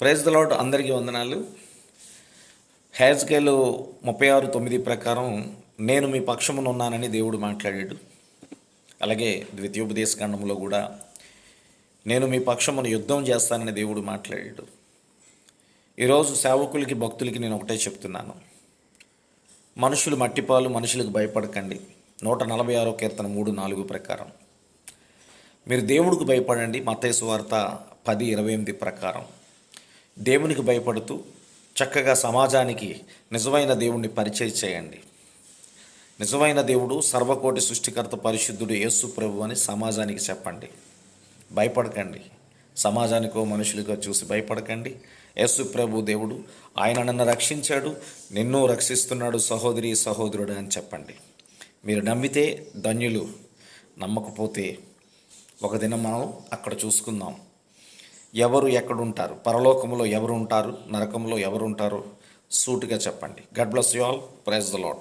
Praise దలౌట్ అందరికీ వందనాలు. హ్యాజ్కేలు ముప్పై ఆరు తొమ్మిది ప్రకారం నేను మీ పక్షమునున్నానని దేవుడు మాట్లాడాడు. అలాగే ద్వితీయోపదేశ ఖండంలో కూడా నేను మీ పక్షమును యుద్ధం చేస్తానని దేవుడు మాట్లాడాడు. ఈరోజు సేవకులకి భక్తులకి నేను ఒకటే చెప్తున్నాను. మనుషులు మట్టిపాలు మనుషులకు భయపడకండి. నూట నలభై ఆరో కీర్తన మూడు నాలుగు ప్రకారం. మీరు దేవుడికి భయపడండి. మత్తయి వార్త పది ఇరవై ఎనిమిది ప్రకారం. దేవునికి భయపడుతూ చక్కగా సమాజానికి నిజమైన దేవుణ్ణి పరిచయం చేయండి. నిజమైన దేవుడు సర్వకోటి సృష్టికర్త పరిశుద్ధుడు యేసు ప్రభు అని సమాజానికి చెప్పండి. భయపడకండి. సమాజానికో మనుషులకో చూసి భయపడకండి. యేసు ప్రభు దేవుడు ఆయన నన్ను రక్షించాడు నిన్ను రక్షిస్తున్నాడు సహోదరి సహోదరుడు అని చెప్పండి. మీరు నమ్మితే ధన్యులు. నమ్మకపోతే ఒక దినం మనం అక్కడ చూసుకుందాం. ఎవరు ఎక్కడుంటారు? పరలోకంలో ఎవరు ఉంటారు నరకంలో ఎవరు ఉంటారు సూటుగా చెప్పండి. God bless you all praise the Lord